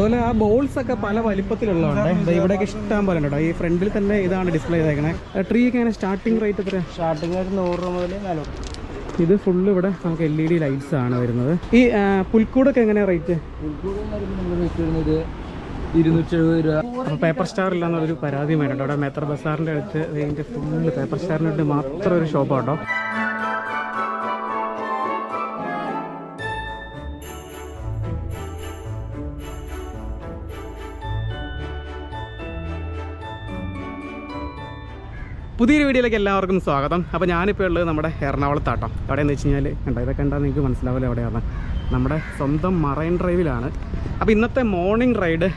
അതുപോലെ ആ ബോൾസ് ഒക്കെ പല വലിപ്പത്തിലുള്ളതുണ്ട്. ഇവിടെയൊക്കെ ഇഷ്ടം പോലെ ഉണ്ടോ? ഈ ഫ്രണ്ടിൽ തന്നെ ഇതാണ് ഡിസ്പ്ലേ ചെയ്തേക്കണേ. ട്രീ ഒക്കെ ഇങ്ങനെ സ്റ്റാർട്ടിംഗ് റേറ്റ് എത്ര സ്റ്റാർട്ടിംഗ് ഒരു നൂറ് രൂപ മുതൽ നാനൂറ്. ഇത് ഫുള്ള് ഇവിടെ നമുക്ക് എൽ ഇ ഡി ലൈറ്റ്സ് ആണ് വരുന്നത്. ഈ പുൽക്കൂടൊക്കെ എങ്ങനെയാണ് റേറ്റ് വരുന്നത്? ഇരുന്നൂറ്റി എഴുപത് രൂപ പേപ്പർ സ്റ്റാർ ഇല്ലാന്നുള്ളൊരു പരാതി വേണ്ട അവിടെ മേത്ര ബസാറിന്റെ അടുത്ത് ഇതിന്റെ ഫുള്ള് പേപ്പർ സ്റ്റാറിന് അടുത്ത് മാത്രം ഒരു ഷോപ്പ് പുതിയൊരു വീഡിയോയിലേക്ക് എല്ലാവർക്കും സ്വാഗതം. അപ്പോൾ ഞാനിപ്പോൾ ഉള്ളത് നമ്മുടെ എറണാകുളത്താട്ടോ. എവിടെയെന്ന് വെച്ച് കഴിഞ്ഞാൽ കണ്ടോ? ഇതൊക്കെ കണ്ടാൽ നിങ്ങൾക്ക് മനസ്സിലാവില്ല എവിടെയാണ് നമ്മുടെ സ്വന്തം മറൈൻ ഡ്രൈവിലാണ്. അപ്പോൾ ഇന്നത്തെ മോർണിംഗ് റൈഡ്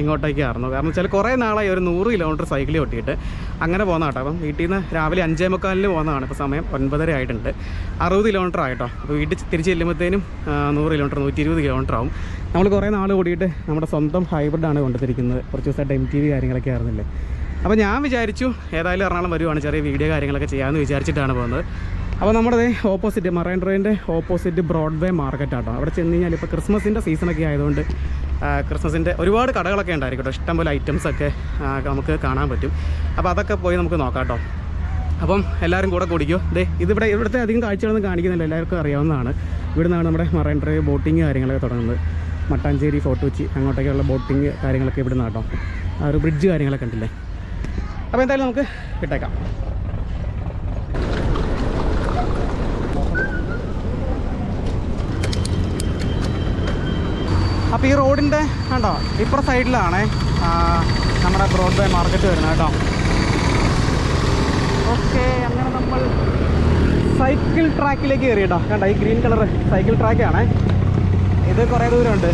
ഇങ്ങോട്ടേക്കായിരുന്നു കാരണം വെച്ചാൽ കുറേ നാളായി ഒരു നൂറ് കിലോമീറ്റർ സൈക്കിൾ ഒട്ടിയിട്ട് അങ്ങനെ പോകുന്ന കേട്ടോ. അപ്പം വീട്ടിൽ നിന്ന് രാവിലെ അഞ്ചേ മുക്കാലിന് പോകുന്നതാണ് ഇപ്പോൾ സമയം ഒൻപതര ആയിട്ടുണ്ട്. അറുപത് കിലോമീറ്റർ ആയിട്ടോ. അപ്പോൾ വീട്ടിൽ തിരിച്ച് ചെല്ലുമ്പോഴത്തേനും നൂറ് കിലോമീറ്റർ നൂറ്റി ഇരുപത് കിലോമീറ്റർ ആവും. നമ്മൾ കുറേ നാൾ കൂടിയിട്ട് നമ്മുടെ സ്വന്തം ഹൈബ്രിഡാണ് കൊണ്ടുത്തിരിക്കുന്നത് കുറച്ച് ദിവസമായിട്ട് എം ടി വി കാര്യങ്ങളൊക്കെ ആയിരുന്നില്ലേ? അപ്പോൾ ഞാൻ വിചാരിച്ചു ഏതായാലും എറണാകുളം വരുവാണ് ചെറിയ വീഡിയോ കാര്യങ്ങളൊക്കെ ചെയ്യാമെന്ന് വിചാരിച്ചിട്ടാണ് പോകുന്നത്. അപ്പോൾ നമ്മുടെ ഓപ്പോസിറ്റ് മറൈൻ ഡ്രൈവിന്റെ ഓപ്പോസിറ്റ് ബ്രോഡ്വേ മാർക്കറ്റ് ആട്ടോ. അവിടെ ചെന്ന് കഴിഞ്ഞാൽ ഇപ്പോൾ ക്രിസ്മസിന്റെ സീസണൊക്കെ ആയതുകൊണ്ട് ക്രിസ്മസിന്റെ ഒരുപാട് കടകളൊക്കെ ഉണ്ടായിരിക്കും കേട്ടോ ഇഷ്ടംപോലെ ഐറ്റംസ് ഒക്കെ നമുക്ക് കാണാൻ പറ്റും. അപ്പോൾ അതൊക്കെ പോയി നമുക്ക് നോക്കാം കേട്ടോ. അപ്പം എല്ലാവരും കൂടെ കുടിക്കോ. ദേ ഇതിവിടെ ഇവിടുത്തെ അധികം കാഴ്ചകളൊന്നും കാണിക്കുന്നില്ല. എല്ലാവർക്കും അറിയാവുന്നതാണ്. ഇവിടെ നിന്നാണ് നമ്മുടെ മറൈൻ ഡ്രൈവ് ബോട്ടിങ് കാര്യങ്ങളൊക്കെ തുടങ്ങുന്നത്. മട്ടാഞ്ചേരി ഫോർട്ട് കൊച്ചി അങ്ങോട്ടേക്കുള്ള ബോട്ടിങ് കാര്യങ്ങളൊക്കെ ഇവിടെ നിന്നാട്ടോ ആ ഒരു ബ്രിഡ്ജ് കാര്യങ്ങളൊക്കെ ഉണ്ടല്ലേ? അപ്പോൾ എന്തായാലും നമുക്ക് ഇട്ടേക്കാം. അപ്പോൾ ഈ റോഡിന്റെ കണ്ടോ ഇപ്പുറ സൈഡിലാണ് നമ്മുടെ ബ്രോഡ്വേ മാർക്കറ്റ് വരുന്നത് കേട്ടോ. ഓക്കെ അങ്ങനെ നമ്മൾ സൈക്കിൾ ട്രാക്കിലേക്ക് കയറി കേട്ടോ. കണ്ടോ ഈ ഗ്രീൻ കളർ സൈക്കിൾ ട്രാക്കാണ്. ഇത് കുറേ ദൂരമുണ്ട്.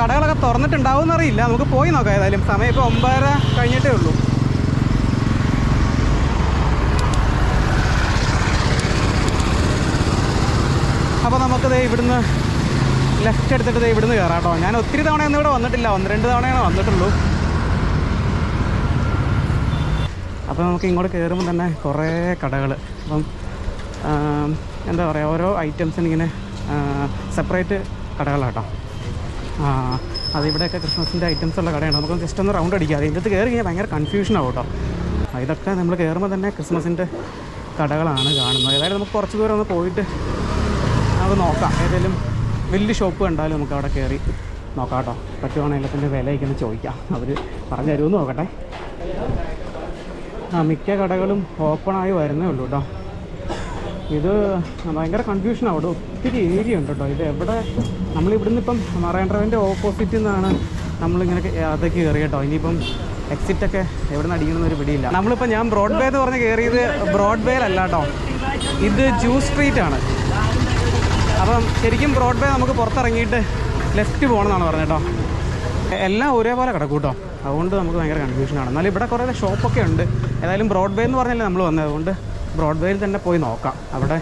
കടകളൊക്കെ തുറന്നിട്ടുണ്ടാവും എന്നറിയില്ല നമുക്ക് പോയി നോക്കാം ഏതായാലും. സമയം ഇപ്പോൾ ഒമ്പതര കഴിഞ്ഞിട്ടേ ഉള്ളൂ. അപ്പോൾ നമുക്ക് ദേ ഇവിടുന്ന് ലെഫ്റ്റ് എടുത്തിട്ട് ഇവിടുന്ന് കയറാം കേട്ടോ. ഞാൻ ഒത്തിരി തവണയൊന്നും ഇവിടെ വന്നിട്ടില്ല. ഒന്ന് രണ്ട് തവണയാണ് വന്നിട്ടുള്ളൂ. അപ്പോൾ നമുക്ക് ഇങ്ങോട്ട് കയറുമ്പോൾ തന്നെ കുറേ കടകൾ. അപ്പം എന്താ പറയുക ഓരോ ഐറ്റംസിന് ഇങ്ങനെ സെപ്പറേറ്റ് കടകളാട്ടോ. ആ അത് ഇവിടെയൊക്കെ ക്രിസ്മസിന്റെ ഐറ്റംസ് ഉള്ള കടയാണ്. നമുക്ക് ജസ്റ്റ് ഒന്ന് റൗണ്ട് അടിക്കാം. അതിന്റെ അടുത്ത് കയറി കഴിഞ്ഞാൽ ഭയങ്കര കൺഫ്യൂഷൻ ആവും കേട്ടോ. ഇതൊക്കെ നമ്മൾ കയറുമ്പോൾ തന്നെ ക്രിസ്മസിന്റെ കടകളാണ് കാണുന്നത്. ഏതായാലും നമുക്ക് കുറച്ച് ദൂരം ഒന്ന് പോയിട്ട് നമുക്ക് നോക്കാം. ഏതെങ്കിലും വലിയ ഷോപ്പ് കണ്ടാലും നമുക്ക് അവിടെ കയറി നോക്കാം കേട്ടോ. പറ്റുവാണെങ്കിൽ അതിന്റെ വിലയൊക്കെ ഒന്ന് ചോദിക്കാം. അവർ പറഞ്ഞു തരുമെന്ന് നോക്കട്ടെ. ആ മിക്ക കടകളും ഓപ്പണായി വരുന്നേ ഉള്ളൂ കേട്ടോ. ഇത് ഭയങ്കര കൺഫ്യൂഷൻ അവിടെ ഒത്തിരി ഏരിയ ഉണ്ട് കേട്ടോ ഇത് എവിടെ? നമ്മൾ ഇവിടുന്ന് ഇപ്പം മറൈൻ ഡ്രൈവിന്റെ ഓപ്പോസിറ്റിൽ നിന്നാണ് നമ്മളിങ്ങനെ അതൊക്കെ കയറി കേട്ടോ ഇനിയിപ്പം എക്സിറ്റ് ഒക്കെ എവിടെ നിന്ന് അടിക്കണം എന്നൊരു പിടിയില്ല. നമ്മളിപ്പോൾ ഞാൻ ബ്രോഡ്വേ എന്ന് പറഞ്ഞ് കയറിയത് അല്ല കേട്ടോ ഇത് ജൂ സ്ട്രീറ്റ് ആണ്. അപ്പം ശരിക്കും ബ്രോഡ്വേ നമുക്ക് പുറത്തിറങ്ങിയിട്ട് ലെഫ്റ്റ് പോകണമെന്നാണ് പറഞ്ഞത് കേട്ടോ എല്ലാം ഒരേപോലെ കിടക്കും കേട്ടോ. അതുകൊണ്ട് നമുക്ക് ഭയങ്കര കൺഫ്യൂഷനാണ് എന്നാലും ഇവിടെ കുറേ ഷോപ്പൊക്കെ ഉണ്ട്. ഏതായാലും ബ്രോഡ്വേ എന്ന് പറഞ്ഞല്ലേ നമ്മൾ വന്നത്. അതുകൊണ്ട് ബ്രോഡ്വേയിൽ തന്നെ പോയി നോക്കാം. അവിടെ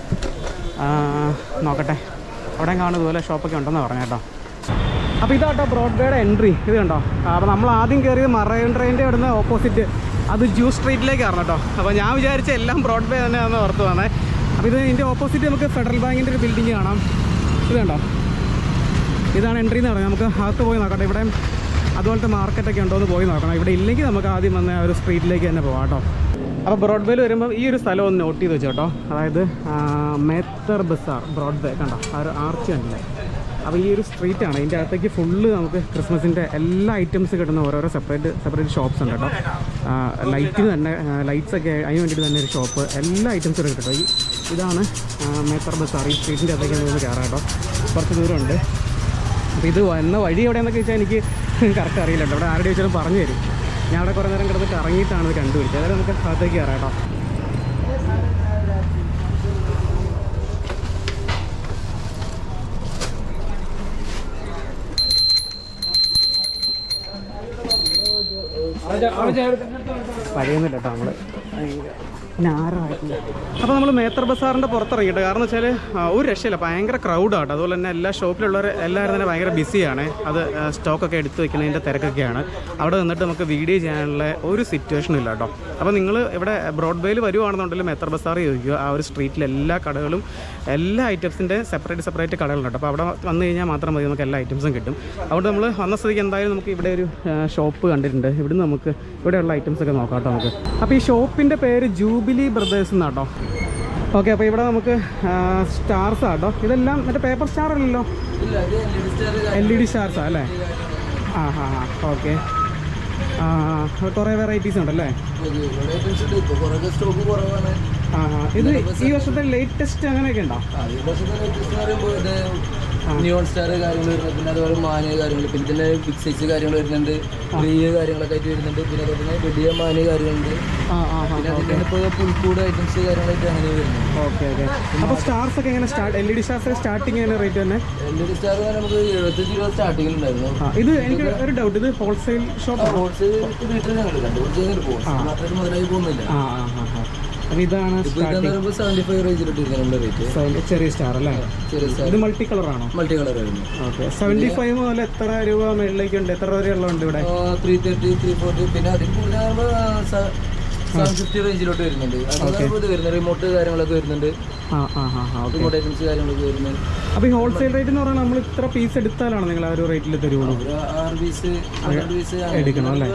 നോക്കട്ടെ. അവിടെ കാണും ഇതുപോലെ ഷോപ്പൊക്കെ ഉണ്ടെന്ന് പറഞ്ഞു കേട്ടോ. അപ്പോൾ ഇതാട്ടോ ബ്രോഡ്വേയുടെ എൻട്രി. ഇത് കണ്ടോ? അപ്പോൾ നമ്മൾ ആദ്യം കയറിയത് മറൈൻ ട്രെയിന്റെ ഇവിടുന്ന് ഓപ്പോസിറ്റ്. അത് ജൂ സ്ട്രീറ്റിലേക്കാണ് കേട്ടോ. അപ്പോൾ ഞാൻ വിചാരിച്ച എല്ലാം ബ്രോഡ്വേ തന്നെയാണെന്ന് ഓർത്ത് വന്നേ അപ്പോൾ ഇത് ഇതിന്റെ ഓപ്പോസിറ്റ് നമുക്ക് ഫെഡറൽ ബാങ്കിന്റെ ഒരു ബിൽഡിംഗ് കാണാം. ഇത് കണ്ടോ? ഇതാണ് എൻട്രി എന്ന് പറയുന്നത് നമുക്ക് അകത്ത് പോയി നോക്കട്ടെ. ഇവിടെ അതുപോലത്തെ മാർക്കറ്റൊക്കെ ഉണ്ടോ എന്ന് പോയി നോക്കണം. ഇവിടെ ഇല്ലെങ്കിൽ നമുക്ക് ആദ്യം വന്ന ഒരു സ്ട്രീറ്റിലേക്ക് തന്നെ പോകാം കേട്ടോ. അപ്പോൾ ബ്രോഡ്വേയിൽ വരുമ്പോൾ ഈ ഒരു സ്ഥലം ഒന്ന് നോട്ട് ചെയ്ത് വെച്ചോ കേട്ടോ അതായത് മേത്തർ ബസാർ ബ്രോഡ്വേ കണ്ടോ? ആ ഒരു ആർച്ച് കണ്ടില്ലേ? അപ്പോൾ ഈ ഒരു സ്ട്രീറ്റ് ആണ്. ഇതിന്റെ അകത്തേക്ക് ഫുള്ള് നമുക്ക് ക്രിസ്മസിന്റെ എല്ലാ ഐറ്റംസ് കിട്ടുന്ന ഓരോരോ സെപ്പറേറ്റ് സെപ്പറേറ്റ് ഷോപ്പ്സ് ഉണ്ട് കേട്ടോ ലൈറ്റിന് തന്നെ ലൈറ്റ്സ് ഒക്കെ അതിന് വേണ്ടിയിട്ട് തന്നെ ഒരു ഷോപ്പ് എല്ലാ ഐറ്റംസും ഉണ്ട് കേട്ടോ ഈ ഇതാണ് മേത്തർ ബസാർ. ഈ സ്ട്രീറ്റിന്റെ അകത്തേക്ക് നമുക്ക് കയറാം കേട്ടോ കുറച്ച് ദൂരമുണ്ട്. അപ്പോൾ ഇത് വന്ന വഴി എവിടെയെന്നൊക്കെ വെച്ചാൽ എനിക്ക് കറക്റ്റ് അറിയില്ല കേട്ടോ അവിടെ ആരുടെ ചോദിച്ചാലും പറഞ്ഞു തരും ഞാൻ അവിടെ കുറേ നേരം കിടന്നിട്ട് ഇറങ്ങിയിട്ടാണ് ഇത് കണ്ടുപിടിച്ചത്. അതായത് നമുക്ക് സ്ഥലത്തേക്ക് കയറാം കേട്ടോ. പഴയൊന്നുമില്ല കേട്ടോ നമ്മൾ ഞായറായിട്ടില്ല അപ്പോൾ നമ്മൾ മേത്തർ ബസാറിന്റെ പുറത്തിറങ്ങിയിട്ട് കാരണം വെച്ചാൽ ഒരു രക്ഷയില്ല. ഭയങ്കര ക്രൗഡാണ് അതുപോലെ തന്നെ എല്ലാ ഷോപ്പിലുള്ളവർ എല്ലാവരും തന്നെ ഭയങ്കര ബിസിയാണ് അത് സ്റ്റോക്കൊക്കെ എടുത്ത് വെക്കുന്നതിന്റെ തിരക്കൊക്കെയാണ്. അവിടെ നിന്നിട്ട് നമുക്ക് വീഡിയോ ചെയ്യാനുള്ള ഒരു സിറ്റുവേഷനും ഇല്ല കേട്ടോ അപ്പോൾ നിങ്ങൾ ഇവിടെ ബ്രോഡ്വേയിൽ വരുവാണെന്നുണ്ടെങ്കിൽ മേത്തർ ബസാർ ചോദിക്കുക. ആ ഒരു സ്ട്രീറ്റിലെ എല്ലാ കടകളും എല്ലാ ഐറ്റംസിന്റെ സെപ്പറേറ്റ് സെപ്പറേറ്റ് കടകളുണ്ട് അപ്പോൾ അവിടെ വന്നു കഴിഞ്ഞാൽ മാത്രം മതി. നമുക്ക് എല്ലാ ഐറ്റംസും കിട്ടും. അതുകൊണ്ട് നമ്മൾ വന്ന സ്ഥിതിക്ക് എന്തായാലും നമുക്ക് ഇവിടെ ഒരു ഷോപ്പ് കണ്ടിട്ടുണ്ട്. ഇവിടുന്ന് നമുക്ക് ഇവിടെയുള്ള ഐറ്റംസ് ഒക്കെ നോക്കാം കേട്ടോ നമുക്ക്. അപ്പോൾ ഈ ഷോപ്പിന്റെ പേര് ജൂബിലി ബ്രദേഴ്സ് എന്നാട്ടോ. ഓക്കെ അപ്പോൾ ഇവിടെ നമുക്ക് സ്റ്റാർസ് ആട്ടോ ഇതെല്ലാം മറ്റേ പേപ്പർ സ്റ്റാർ അല്ലല്ലോ എൽ ഇ ഡി സ്റ്റാർസാ അല്ലേ? ആ ഹാ ഹാ ഓക്കെ. കുറേ വെറൈറ്റീസ് ഉണ്ടല്ലേ? ആ ഹാ ഇത് ഈ വർഷത്തെ ലേറ്റസ്റ്റ് അങ്ങനെയൊക്കെ ഉണ്ടോ? നിയോൺ സ്റ്റാർ കാര്യങ്ങൾ വരുന്നത് പിന്നെ അതുപോലെ മാന കാര്യങ്ങൾ പിന്നെ ഇതിന്റെ ബിഗ് സൈസ് കാര്യങ്ങൾ വരുന്നുണ്ട്. വലിയ കാര്യങ്ങളൊക്കെ ആയിട്ട് വരുന്നുണ്ട്. പിന്നെ അതുപോലെ തന്നെ വലിയ മാന കാര്യങ്ങളുണ്ട്. പിന്നെ അതിന്റെ ഇപ്പോൾ പുൽക്കൂട് ഐറ്റംസ് കാര്യങ്ങളായിട്ട് അങ്ങനെ വരുന്നുണ്ട്. Okay okay. അപ്പോൾ സ്റ്റാർസ് ഒക്കെ എങ്ങനെ start L E D stars starting എങ്ങനെ റേറ്റ് തന്നെ എൽ ഇ ഡി സ്റ്റാർ നമുക്ക് എഴുപത്തഞ്ച് രൂപ സ്റ്റാർട്ടിംഗ് ഉണ്ടായിരുന്നു. ഇത് എനിക്ക് ഒരു ഡൗട്ട് ഇത് ഹോൾസെയിൽ ഷോപ്പ് ഹോൾസെയിൽ വീട്ടിൽ ഞങ്ങൾ കണ്ടു കുറച്ച് പോകും മാത്രമായിട്ട് മുതലായി പോകുന്നില്ല. ആ ആ ആ. അപ്പോൾ ഇതാണ് ചെറിയ സ്റ്റാർ അല്ലേ? ഇത് multi കളറാണോ multi colour okay seventy five മുതൽ എത്ര രൂപ മേളിലേക്ക് ഉണ്ട് എത്ര വരെയുള്ളതുണ്ട് ഇവിടെ? ത്രീ തേർട്ടി ത്രീ ഫോർട്ടി പിന്നെ അതിൽ സെവൻ ഫിഫ്റ്റി റേഞ്ചിലോട്ട് വരുന്നുണ്ട്. ഇത് വരുന്നത് റിമോട്ട് കാര്യങ്ങളൊക്കെ വരുന്നുണ്ട്. റിമോട്ട് ഐറ്റംസ് കാര്യങ്ങളൊക്കെ വരുന്നുണ്ട്. അപ്പോൾ ഈ ഹോൾസെയിൽ റേറ്റ് എന്ന് പറഞ്ഞാൽ നമ്മൾ ഇത്ര പീസ് എടുത്താലാണ് നിങ്ങൾ ആ ഒരു റേറ്റിൽ തരുള്ളൂ. ആറ് പീസ് എടുക്കണം അല്ലേ?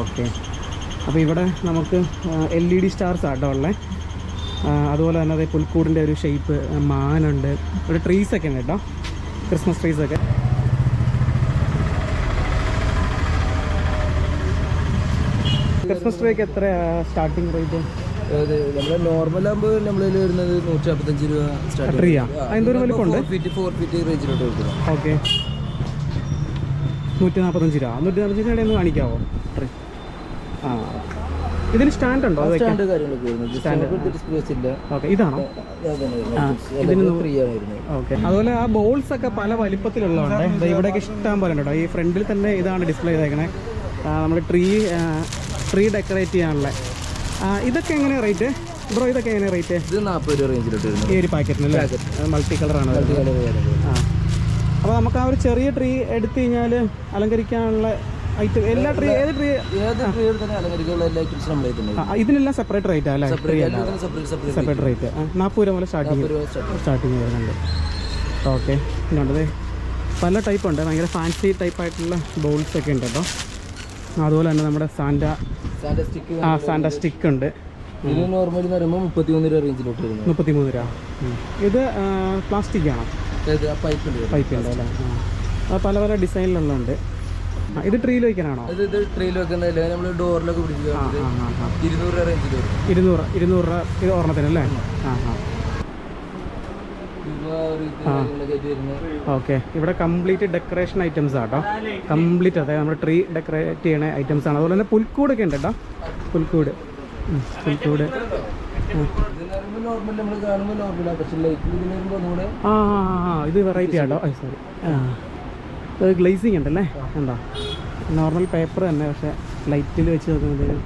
ഓക്കെ അപ്പോൾ ഇവിടെ നമുക്ക് എൽ ഇ ഡി സ്റ്റാർസ് ആട്ടോ ഉള്ളത് അതുപോലെ തന്നെ അതേ പുൽക്കൂടിന്റെ ഒരു ഷേപ്പ് മാനുണ്ട്. ഒരു ട്രീസൊക്കെ ഉണ്ട് കേട്ടോ. ക്രിസ്മസ് ട്രീസൊക്കെ ക്രിസ്മസ് ട്രീക്ക് എത്ര സ്റ്റാർട്ടിംഗ് റേറ്റ് നമ്മുടെ നോർമൽ ആകുമ്പോൾ നമ്മളിൽ വരുന്നത് നൂറ്റി നാൽപ്പത്തഞ്ച് രൂപ സ്റ്റാർട്ട് ഓക്കെ നൂറ്റി നാൽപ്പത്തഞ്ച് രൂപ. നൂറ്റി നാൽപ്പത്തഞ്ച് രൂപയുടെ ഒന്ന് കാണിക്കാവോ? ഇതിന് സ്റ്റാൻഡ് ഉണ്ടോ അത് സ്റ്റാൻഡ് കാര്യങ്ങളൊക്കെ വരുന്നത് സ്പേസ് ഇല്ല. ഓക്കെ ഇതാണോ? ഫ്രീ ആണ് വരുന്നത്. ഓക്കെ. അതുപോലെ ആ ബോൾസ് ഒക്കെ പല വലിപ്പത്തിലുള്ളതുണ്ട് ഇവിടെയൊക്കെ ഇഷ്ടം പോലെ ഉണ്ടോ? ഈ ഫ്രണ്ടിൽ തന്നെ ഇതാണ് ഡിസ്പ്ലേ ചെയ്തേക്കണേ. നമ്മൾ ട്രീ ട്രീ ഡെക്കറേറ്റ് ചെയ്യാനുള്ള. ഇതൊക്കെ എങ്ങനെയാണ് റേറ്റ് ബ്രോ ഇതൊക്കെ എങ്ങനെയാണ് റേറ്റ് ഇത് നാൽപ്പത് രൂപ റേഞ്ചിലോട്ട് വരുന്നത്. ഈ ഒരു പാക്കറ്റിന് മൾട്ടി കളറാണ് കളർ അപ്പോൾ നമുക്ക് ആ ഒരു ചെറിയ ട്രീ എടുത്തു കഴിഞ്ഞാൽ അലങ്കരിക്കാനുള്ള ഐറ്റം എല്ലാ ട്രീ ഏത് ട്രീ ഏത് ട്രീ തന്നെ അലങ്കരിക്കാനുള്ള എല്ലാ ഐറ്റംസും നമ്മളെ തന്നെ ഇതിനെല്ലാം സെപ്പറേറ്റ് റേറ്റ് അല്ലേ? സെപ്പറേറ്റ് സെപ്പറേറ്റ് റേറ്റ് നാൽപ്പത് രൂപ മുതൽ സ്റ്റാർട്ടിങ് സ്റ്റാർട്ടിങ് വരുന്നുണ്ട്. ഓക്കെ പിന്നുണ്ടത് പല ടൈപ്പ് ഉണ്ട്. ഭയങ്കര ഫാൻസി ടൈപ്പ് ആയിട്ടുള്ള ബൗൾസ് ഒക്കെ ഉണ്ട് കേട്ടോ. അതുപോലെ തന്നെ നമ്മുടെ സാൻഡ ആ സാൻഡ സ്റ്റിക്ക് ഉണ്ട്. ഇത് നോർമലി എന്ന് പറയുമ്പോൾ മുപ്പത്തി രൂപ റേഞ്ചിലോട്ട് വരുന്നത്. മുപ്പത്തിമൂന്ന് രൂപ. ഇത് പ്ലാസ്റ്റിക് ആണോ? പൈപ്പ് ഉണ്ട് പൈപ്പ് ഉണ്ട് അല്ലേ? പല പല ഡിസൈനിലുള്ളുണ്ട് ആ ഇത് ട്രീയിൽ വെക്കാനാണോ? ഇത് ഇത് ട്രീയിൽ വെക്കുന്നതല്ല നമ്മൾ ഡോറിലൊക്കെ പിടിക്കുക ഇരുന്നൂറ് രൂപ റേഞ്ചിൽ വരും. ഇരുന്നൂറ് ഇരുന്നൂറ് രൂപ ഇത് ഒരെണ്ണത്തിന് അല്ലേ? ആ ആ. ഓക്കെ. ഇവിടെ കംപ്ലീറ്റ് ഡെക്കറേഷൻ ഐറ്റംസ് ആട്ടോ കംപ്ലീറ്റ് അതായത് നമ്മുടെ ട്രീ ഡെക്കറേറ്റ് ചെയ്യണ ഐറ്റംസ് ആണ്. അതുപോലെ തന്നെ പുൽക്കൂടൊക്കെ ഉണ്ട് കേട്ടോ പുൽക്കൂട്. പുൽക്കൂട്. നമ്മൾ ആ. ഇത് വെറൈറ്റി ആട്ടോ സോറി ആ. ഗ്ലേസിങ് ഉണ്ടല്ലേ? എന്താ നോർമൽ പേപ്പർ തന്നെ പക്ഷേ ലൈറ്റിൽ വെച്ച് നോക്കുന്നത്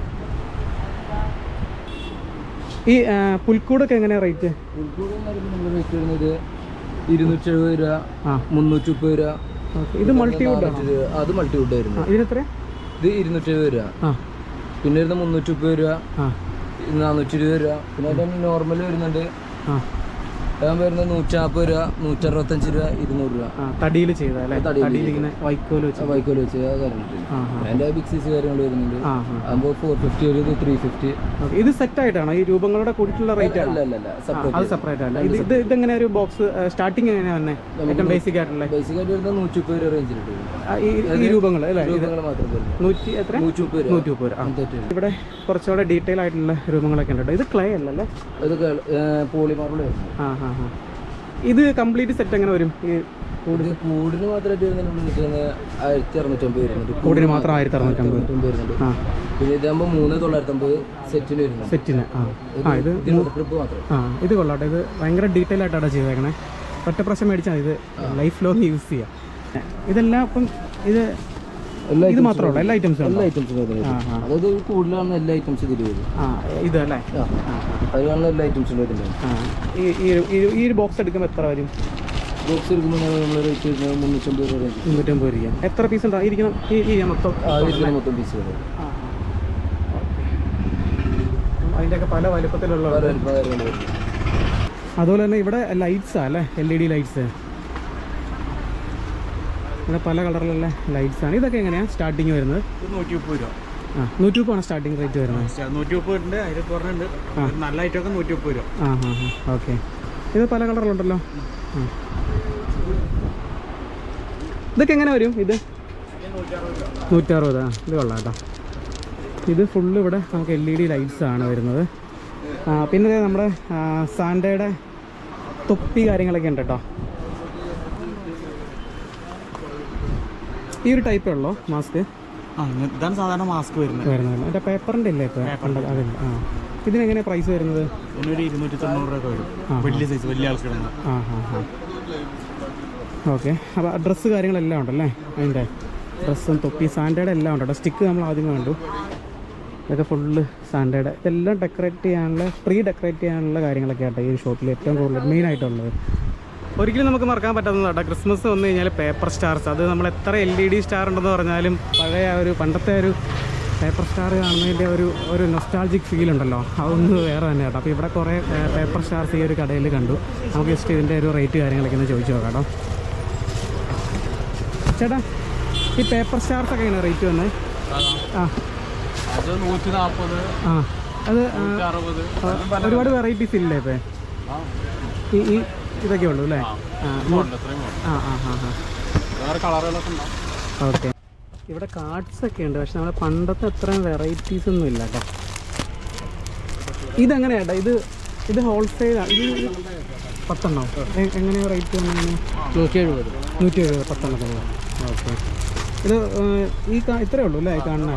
ഈ ആ, പുൽക്കൂടൊക്കെ എങ്ങനെയാണ് റേറ്റ് വരുന്നത് ഇരുന്നൂറ്റി എഴുപത് രൂപ ആ. മുന്നൂറ്റി മുപ്പത് രൂപ ഇത് മൾട്ടി വുഡ് ആണോ? നാനൂറ്റി രൂപ. അത് മൾട്ടി വുഡ് വരുന്നത് ആ ഇതിനെത്ര ഇത് ഇരുന്നൂറ്റി എഴുപത് രൂപ. ആ. പിന്നെ വരുന്നത് മുന്നൂറ്റി മുപ്പത് രൂപ ആ. നാനൂറ്റി ഇരുപത് രൂപ. പിന്നെ നോർമൽ വരുന്നുണ്ട്. ആ വരുന്നത് നൂറ്റി നാൽപ്പത് രൂപ നൂറ്റി അറുപത്തഞ്ച് രൂപ ഇരുന്നൂറ് രൂപ. തടിയിൽ ചെയ്താലേ തടിയിൽ ഇങ്ങനെ വൈക്കോൽ വെച്ച്. അതിന്റെ ബിഗ് സൈസ് കാര്യങ്ങൾ വരുന്നുണ്ട്. ആകുമ്പോൾ ഫോർ ഫിഫ്റ്റി ഒരു ത്രീ ഫിഫ്റ്റി ഇത് സെറ്റ് ആയിട്ടാണോ? ഈ രൂപങ്ങളുടെ കൂടിയിട്ടുള്ള റേറ്റ് അല്ല അല്ല അത് സെപ്പറേറ്റ് അല്ല ഇത് ഇത് ഇതെങ്ങനെ ഒരു ബോക്സ് സ്റ്റാർട്ടിങ് എങ്ങനെയാണ് വന്നെ? ഏറ്റവും ബേസിക് ആയിട്ടുള്ള? ബേസിക് ആയിട്ട് വരുന്നത് നൂറ്റി മുപ്പത് രൂപ റേഞ്ചിലുണ്ട് ഈ രൂപങ്ങൾ അല്ലേ? രൂപങ്ങൾ മാത്രം വരുന്നത്. നൂറ്റി എത്ര? നൂറ്റി മുപ്പത് നൂറ്റി. ഇവിടെ കുറച്ചുകൂടെ ഡീറ്റെയിൽ ആയിട്ടുള്ള രൂപങ്ങളൊക്കെ ഉണ്ട് ഇത് ക്ലേ അല്ലല്ലേ? ഇത് പോളിമാർബിൾ ആ ഹാ ഹാ ഇത് കംപ്ലീറ്റ് സെറ്റ് എങ്ങനെ വരും? ഈ കൂടിന്? കൂടിന് മാത്രമായിട്ട് ആയിരത്തി അറുന്നൂറ്റമ്പത് വരുന്നുണ്ട്. കൂടിന് മാത്രം ആയിരത്തി അറുന്നൂറ്റമ്പത് വരുന്നുണ്ട്. ആ. പിന്നെ ഇതാകുമ്പോൾ മൂന്ന് തൊള്ളായിരത്തമ്പത് സെറ്റിന് വരുന്നുണ്ട് സെറ്റിന് ആ. ആ ഇത് ട്രിപ്പ് മാത്രം. ആ ഇത് കൊള്ളാട്ടെ ഇത് ഭയങ്കര ഡീറ്റെയിൽ ആയിട്ടാണ് ചെയ്തേക്കണേ. ഒറ്റ പ്രാവശ്യം മേടിച്ചാൽ ഇത് ലൈഫ് ലോങ് യൂസ് ചെയ്യാം. ഇതെല്ലാം അപ്പം ഇത് ഇത് മാത്രമേ ഉള്ളൂ എല്ലാ ഐറ്റംസും എല്ലാ ഐറ്റംസും അതായത് കൂടുതലാണ് എല്ലാ ഐറ്റംസും ഇതിൽ വരും ഇത് അല്ലേ? ആ. എല്ലാ ഐറ്റംസും വരുന്നത്. ഈ ഒരു- ബോക്സ് എടുക്കുമ്പോൾ എത്ര വരും? ബോക്സ് എടുക്കുമ്പോൾ നമ്മൾ റേറ്റ് വരുന്നത് മുന്നൂറ്റമ്പത് രൂപ മുന്നൂറ്റമ്പത് രൂപ. എത്ര പീസ് ഉണ്ടായിരിക്കണം ഈ ഈ മൊത്തം മൊത്തം പീസ് വരും. അതിന്റെയൊക്കെ പല വലുപ്പത്തിലുള്ള അതുപോലെ തന്നെ ഇവിടെ ലൈറ്റ്സാ അല്ലേ? എൽ ഇ ഡി ലൈറ്റ്സ് ഇവിടെ പല കളറിലുള്ള ലൈറ്റ്സ് ആണ്. ഇതൊക്കെ എങ്ങനെയാണ് സ്റ്റാർട്ടിങ് വരുന്നത്? നൂറ്റി മുപ്പത് രൂപ. ആ നൂറ്റി മുപ്പാണ് സ്റ്റാർട്ടിങ് റേറ്റ് വരുന്നത്. നൂറ്റി മുപ്പത് ഉണ്ട് അതിൽ കുറഞ്ഞുണ്ട് നല്ല ഐറ്റമൊക്കെ നൂറ്റി മുപ്പത് രൂപ. ആ ഹാ ഹാ ഓക്കെ ഇത് പല കളറിലുണ്ടല്ലോ. ഇതൊക്കെ എങ്ങനെ വരും ഇത്? നൂറ്ററുപത് ആ ഇത് കൊള്ളാം കേട്ടോ. ഇത് ഫുള്ള് ഇവിടെ നമുക്ക് എൽ ഇ ഡി ലൈറ്റ്സ് ആണ് വരുന്നത്. പിന്നെ നമ്മുടെ സാൻഡയുടെ തൊപ്പി കാര്യങ്ങളൊക്കെ ഉണ്ട് കേട്ടോ. ഈ ഒരു ടൈപ്പേ ഉള്ളോ മാസ്ക് ആ ഇതാണ് സാധാരണ മാസ്ക് വരുന്നത്. വരുന്നത്. എന്റെ പേപ്പറിന്റെ ഇല്ലേ ഇപ്പോൾ അതില്ല ആ. പ്രൈസ് വരുന്നത്? ഇതിനൊരു ഇരുന്നൂറ്റി തൊണ്ണൂറ് രൂപ വരും വലിയ സൈസ് വലിയ ആൾക്കിടുന്നത് ആ ഹാ ഹാ ഓക്കെ. അപ്പോൾ ഡ്രസ്സ് കാര്യങ്ങളെല്ലാം ഉണ്ടല്ലേ അതിന്റെ ഡ്രസ്സും തൊപ്പി സാൻഡേർഡ് എല്ലാം ഉണ്ട്? സ്റ്റിക്ക് നമ്മൾ ആദ്യം കണ്ടു. ഇതൊക്കെ ഫുള്ള് സാൻഡേർഡ് ഇതെല്ലാം ഡെക്കറേറ്റ് ചെയ്യാനുള്ള പ്രീ ഡെക്കറേറ്റ് ചെയ്യാനുള്ള കാര്യങ്ങളൊക്കെ ആട്ടെ ഈ ഷോപ്പിൽ ഏറ്റവും കൂടുതൽ മെയിൻ ആയിട്ടുള്ളത്. ഒരിക്കലും നമുക്ക് മറക്കാൻ പറ്റാത്തതാണ് ക്രിസ്മസ് വന്നു കഴിഞ്ഞാൽ പേപ്പർ സ്റ്റാർസ് അത് നമ്മൾ എത്ര എൽ ഇ ഡി സ്റ്റാർ ഉണ്ടെന്ന് പറഞ്ഞാലും പഴയ ഒരു പണ്ടത്തെ ഒരു പേപ്പർ സ്റ്റാർ കാണുന്നതിന്റെ ഒരു ഒരു നൊസ്റ്റാൾജിക് ഫീൽ ഉണ്ടല്ലോ. അതൊന്ന് വേറെ തന്നെ കേട്ടോ. അപ്പോൾ ഇവിടെ കുറേ പേപ്പർ സ്റ്റാർസ് ഈ ഒരു കടയിൽ കണ്ടു. നമുക്ക് ജസ്റ്റ് ഇതിന്റെ ഒരു റേറ്റ് കാര്യങ്ങളൊക്കെ ഒന്ന് ചോദിച്ചു നോക്കാം കേട്ടോ. ചേട്ടാ ഈ പേപ്പർ സ്റ്റാർസ് ഒക്കെ എങ്ങനെ റേറ്റ് വന്നത് ആ. ആ. അത് ഒരുപാട് വെറൈറ്റീസ് ഇല്ലേ ഇപ്പം? ഈ ഇതൊക്കെ ഉള്ളൂ അല്ലേ? ആ ആ ആ ഓക്കെ. ഇവിടെ കാർഡ്സ് ഒക്കെ ഉണ്ട് പക്ഷെ നമ്മുടെ പണ്ടത്തെ അത്രയും വെറൈറ്റീസ് ഒന്നും ഇല്ല കേട്ടോ. ഇതെങ്ങനെയാ ഇത് ഇത് ഹോൾസെയിലാണ് ഇത് പത്തെണ്ണം? പത്തെണ്ണോ എ- എങ്ങനെയാ റേറ്റ് നൂറ്റി എഴുപത് നൂറ്റി എഴുപത് പത്തെണ്ണത്തിന്. ഓക്കെ. ഇത് ഈ കാ ഇത്രയേ ഉള്ളൂ അല്ലേ കാണുന്ന?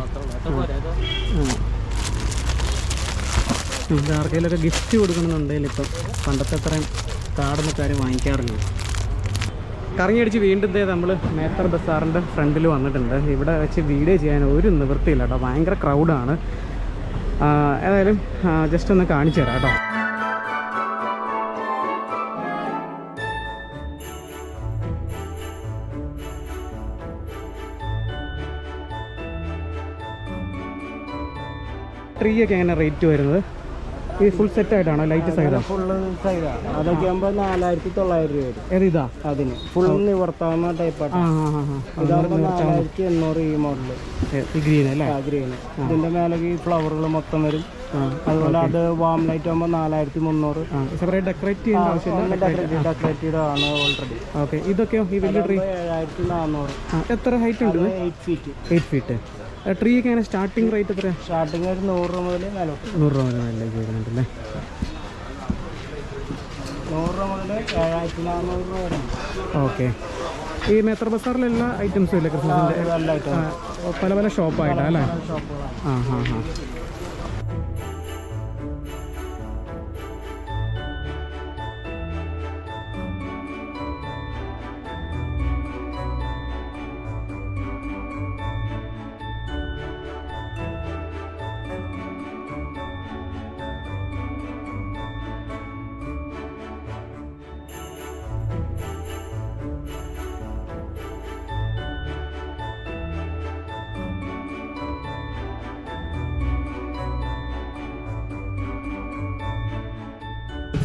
ഇത്? ആർക്കെങ്കിലൊക്കെ ഗിഫ്റ്റ് കൊടുക്കണമെന്നുണ്ടെങ്കിൽ ഇപ്പം പണ്ടത്തെ അത്രയും കാർഡൊന്നും കാര്യം വാങ്ങിക്കാറില്ല. കറങ്ങിയടിച്ച് വീണ്ടും ദേ നമ്മൾ മേത്തർ ബസാറിന്റെ ഫ്രണ്ടിൽ വന്നിട്ടുണ്ട്. ഇവിടെ വെച്ച് വീഡിയോ ചെയ്യാൻ ഒരു നിവൃത്തിയില്ല കേട്ടോ. ഭയങ്കര ക്രൗഡാണ് ഏതായാലും ജസ്റ്റ് ഒന്ന് കാണിച്ചു തരാം കേട്ടോ. ട്രീ ഒക്കെ എങ്ങനെ റേറ്റ് വരുന്നത്? ഈ ഫുൾ സെറ്റ് ആയിട്ടാണോ? ലൈറ്റ് സഹിതം ഫുള്ള് സൈഡാണ് അതൊക്കെ ആകുമ്പോൾ നാലായിരത്തി തൊള്ളായിരം രൂപ വരും. ഏത് ഇതാ? അതിന്. ഫുൾ നിവർത്താവുന്ന ടൈപ്പാണ് ഇതാകുമ്പോൾ നാലായിരത്തി എണ്ണൂറ് ഈ മോഡൽ ഗ്രീൻ അല്ലേ? ഗ്രീൻ ഇതിന്റെ മേലെ ഈ ഫ്ലവറുകൾ മൊത്തം വരും. അതുപോലെ അത് വാം ലൈറ്റ് ആകുമ്പോൾ നാലായിരത്തി മുന്നൂറ് സെപ്പറേറ്റ് ഡെക്കറേറ്റ് ചെയ്യേണ്ട ആവശ്യമില്ല. ഡെക്കറേറ്റഡ് ആണ് ഓൾറെഡി ഓക്കെ ഇതൊക്കെയോ ഈ വലിയ ട്രീ ഏഴായിരത്തി നാനൂറ് ആ എത്ര ഹൈറ്റ് ഉണ്ട് eight feet eight feet tree ഒക്കെ എങ്ങനെ സ്റ്റാർട്ടിങ് റേറ്റ് എത്രയാണ് സ്റ്റാർട്ടിംഗ് ഒരു നൂറ് രൂപ മുതൽ നൂറ് രൂപ മുതൽ മേലേക്ക് വരുന്നുണ്ടല്ലേ നൂറ് രൂപ മുതൽ ഏഴായിരത്തി നാനൂറ് രൂപ വരെ. ഓക്കെ ഈ മേത്ര ബസാറിലെ എല്ലാ ഐറ്റംസും ഇല്ലേ ക്രിസ്മസിന്റെ പല പല ഷോപ്പായിട്ടാണ് അല്ലേ? ആ ഹാ ഹാ.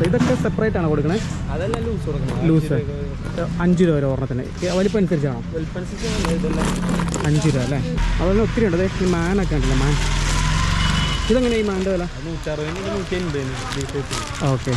ഇതൊക്കെ സെപ്പറേറ്റ് ആണ് കൊടുക്കണേ? അതെല്ലാം ലൂസ് കൊടുക്കണം. ലൂസ് അഞ്ച് രൂപ വരെ ഓർണത്തിന് വലിപ്പം അനുസരിച്ചാണോ? അഞ്ച് രൂപ അല്ലേ? അതുപോലെ ഒത്തിരി ഉണ്ട്? ഈ മാനൊക്കെ ഉണ്ടല്ലോ മാൻ. ഇതെങ്ങനെ ഈ മാന്റെ വില? ഓക്കെ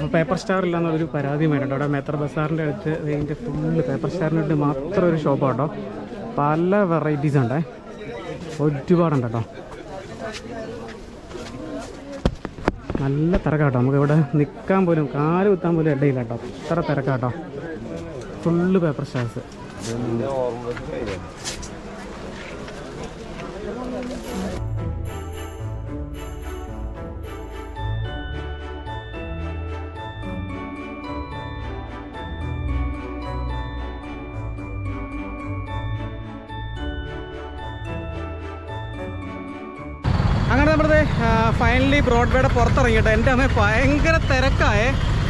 അപ്പോൾ പേപ്പർ സ്റ്റാർ ഇല്ലാന്നൊരു പരാതി വേണ്ട അവിടെ മേത്ര ബസാറിന്റെ അടുത്ത് ഇതിന്റെ ഫുള്ള് പേപ്പർ സ്റ്റാറിന്റെ അടുത്ത് മാത്രം ഒരു ഷോപ്പാണ് കേട്ടോ പല വെറൈറ്റീസ് ഉണ്ടേ. ഒരുപാടുണ്ട് കേട്ടോ നല്ല തിരക്കാട്ടോ. നമുക്ക് ഇവിടെ നിൽക്കാൻ പോലും കാൽ കുത്താൻ പോലും ഇടയില്ല കേട്ടോ ഇത്ര തിരക്കാട്ടോ ഫുള്ള് പേപ്പർ സ്റ്റാർസ് അങ്ങനെ നമ്മുടെ ഫൈനലി ബ്രോഡ്വേയുടെ പുറത്തിറങ്ങിയിട്ട് എന്റെ അമ്മ ഭയങ്കര തിരക്കായ.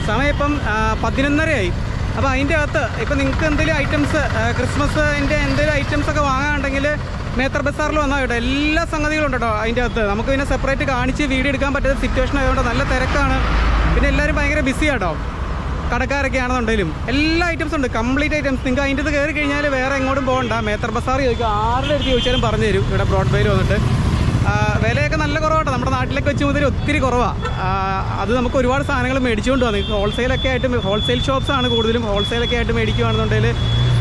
സമയം ഇപ്പം പതിനൊന്നരയായി. അപ്പോൾ അതിന്റെ അകത്ത് ഇപ്പം നിങ്ങൾക്ക് എന്തെങ്കിലും ഐറ്റംസ് ക്രിസ്മസിന്റെ എന്തെങ്കിലും ഐറ്റംസ് ഒക്കെ വാങ്ങാനുണ്ടെങ്കിൽ മേത്തർ ബസാറിൽ വന്നാൽ കേട്ടോ. എല്ലാ സംഗതികളും ഉണ്ട് കേട്ടോ അതിന്റെ അകത്ത്. നമുക്ക് പിന്നെ സെപ്പറേറ്റ് കാണിച്ച് വീഡിയോ എടുക്കാൻ പറ്റാത്ത സിറ്റുവേഷൻ ആയതുകൊണ്ട് നല്ല തിരക്കാണ്. പിന്നെ എല്ലാവരും ഭയങ്കര ബിസി ആട്ടോ കടക്കാരൊക്കെ ആണെന്നുണ്ടെങ്കിലും. എല്ലാ ഐറ്റംസും ഉണ്ട്. കംപ്ലീറ്റ് ഐറ്റംസ് നിങ്ങൾക്ക് അതിന്റെ അത് കയറി കഴിഞ്ഞാൽ വേറെ എങ്ങോട്ടും പോകണ്ട. മേത്തർ ബസാർ ചോദിക്കുക ആരുടെ അടുത്ത് ചോദിച്ചാലും പറഞ്ഞു തരും ഇവിടെ ബ്രോഡ്വേയിൽ വന്നിട്ട്. വിലയൊക്കെ നല്ല കുറവാട്ടോ. നമ്മുടെ നാട്ടിലൊക്കെ വെച്ച് മുതൽ ഒത്തിരി കുറവാണ് അത് നമുക്ക് ഒരുപാട് സാധനങ്ങൾ മേടിച്ചുകൊണ്ട് വന്നു. ഹോൾസെയിലൊക്കെ ആയിട്ട് ഹോൾസെയിൽ ഷോപ്സ് ആണ് കൂടുതലും. ഹോൾസെയിലൊക്കെ ആയിട്ട് മേടിക്കുകയാണെന്നുണ്ടെങ്കിൽ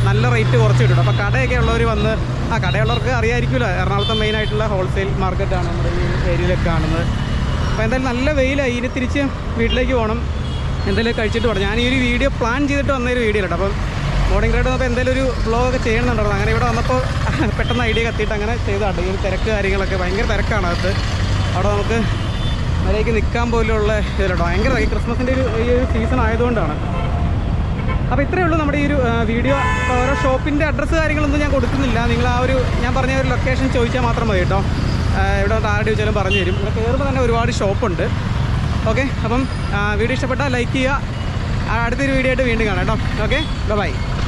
നല്ല റേറ്റ് കുറച്ച് കിട്ടും. അപ്പോൾ കടയൊക്കെ ഉള്ളവർ വന്ന് ആ കടയുള്ളവർക്ക് അറിയാമായിരിക്കുമല്ലോ എറണാകുളത്തെ മെയിൻ ആയിട്ടുള്ള ഹോൾസെയിൽ മാർക്കറ്റാണ് നമ്മുടെ ഈ ഏരിയയിലൊക്കെ കാണുന്നത്. അപ്പോൾ എന്തായാലും നല്ല വെയിലായി. ഇനി തിരിച്ച് വീട്ടിലേക്ക് പോകണം. എന്തെങ്കിലും കഴിച്ചിട്ട് പോകണം. ഞാൻ ഈ ഒരു വീഡിയോ പ്ലാൻ ചെയ്തിട്ട് വന്ന ഒരു വീഡിയോ കേട്ടോ. അപ്പം മോർണിംഗ് റൈഡ് വന്നപ്പോൾ എന്തെങ്കിലും ഒരു വ്ളോഗൊക്കെ ചെയ്യണമെന്നുണ്ടായിരുന്നു അങ്ങനെ ഇവിടെ വന്നപ്പോൾ പെട്ടെന്ന് ഐഡിയ കത്തിയിട്ട് അങ്ങനെ ചെയ്തതാണ് ഈ തിരക്ക് കാര്യങ്ങളൊക്കെ ഭയങ്കര തിരക്കാണ് അത് അവിടെ നമുക്ക് അതിലേക്ക് നിൽക്കാൻ പോലുള്ള ഇതിലുണ്ടോ ഭയങ്കര ഈ ക്രിസ്മസിന്റെ ഒരു ഈ ഒരു സീസൺ ആയതുകൊണ്ടാണ്. അപ്പോൾ ഇത്രയേ ഉള്ളൂ നമ്മുടെ ഈ ഒരു വീഡിയോ ഓരോ ഷോപ്പിന്റെ അഡ്രസ്സ് കാര്യങ്ങളൊന്നും ഞാൻ കൊടുക്കുന്നില്ല. നിങ്ങൾ ആ ഒരു ഞാൻ പറഞ്ഞ ഒരു ലൊക്കേഷൻ ചോദിച്ചാൽ മാത്രം മതി കേട്ടോ. ഇവിടെ ആരുടെ ചോദിച്ചാലും പറഞ്ഞു തരും. ഇവിടെ കയറുമ്പോൾ തന്നെ ഒരുപാട് ഷോപ്പുണ്ട് ഓക്കെ അപ്പം വീഡിയോ ഇഷ്ടപ്പെട്ടാൽ ലൈക്ക് ചെയ്യുക. അടുത്തൊരു വീഡിയോ ആയിട്ട് വീണ്ടും കാണാം കേട്ടോ. Okay bye